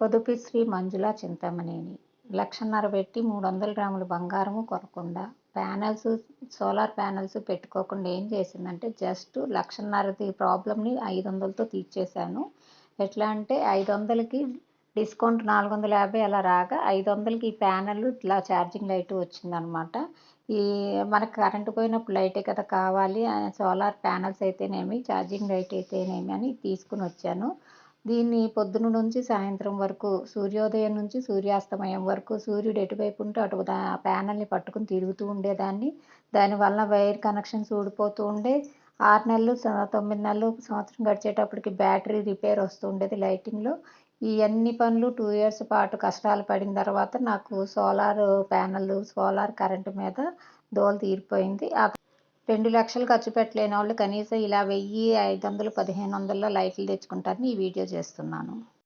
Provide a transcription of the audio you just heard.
పొదుపు శ్రీ మంజుల చింతమనేని. లక్షన్నర పెట్టి మూడు వందల గ్రాముల బంగారము కొనకుండా ప్యానల్స్ సోలార్ ప్యానల్స్ పెట్టుకోకుండా ఏం చేసిందంటే జస్ట్ లక్షన్నరది ప్రాబ్లమ్ని ఐదు వందలతో తీర్చేశాను. ఎట్లా అంటే ఐదు వందలకి డిస్కౌంట్ నాలుగు వందల యాభై అలా రాగా ఐదు వందలకి ఈ ప్యానల్ ఇట్లా ఛార్జింగ్ లైట్ వచ్చిందనమాట. ఈ మనకు కరెంటు పోయినప్పుడు లైటే కదా కావాలి సోలార్ ప్యానల్స్ అయితేనేమి ఛార్జింగ్ లైట్ అయితేనేమి అని తీసుకుని వచ్చాను. దీన్ని పొద్దున నుంచి సాయంత్రం వరకు సూర్యోదయం నుంచి సూర్యాస్తమయం వరకు సూర్యుడు ఎటువైపు ఉంటే అటు ఆ ప్యానల్ని పట్టుకుని తిరుగుతూ ఉండేదాన్ని. దానివల్ల వైర్ కనెక్షన్స్ ఊడిపోతూ ఉండే. ఆరు నెలలు తొమ్మిది నెలలు సంవత్సరం గడిచేటప్పటికి బ్యాటరీ రిపేర్ వస్తూ ఉండేది లైటింగ్లో. ఈ అన్ని పనులు టూ ఇయర్స్ పాటు కష్టాలు పడిన తర్వాత నాకు సోలార్ ప్యానల్ సోలార్ కరెంటు మీద దోల తీరిపోయింది. రెండు లక్షలు ఖర్చు పెట్టలేని వాళ్ళు కనీసం ఇలా వెయ్యి ఐదు వందలు పదిహేను వందల్లో లైట్లు తెచ్చుకుంటారని ఈ వీడియో చేస్తున్నాను.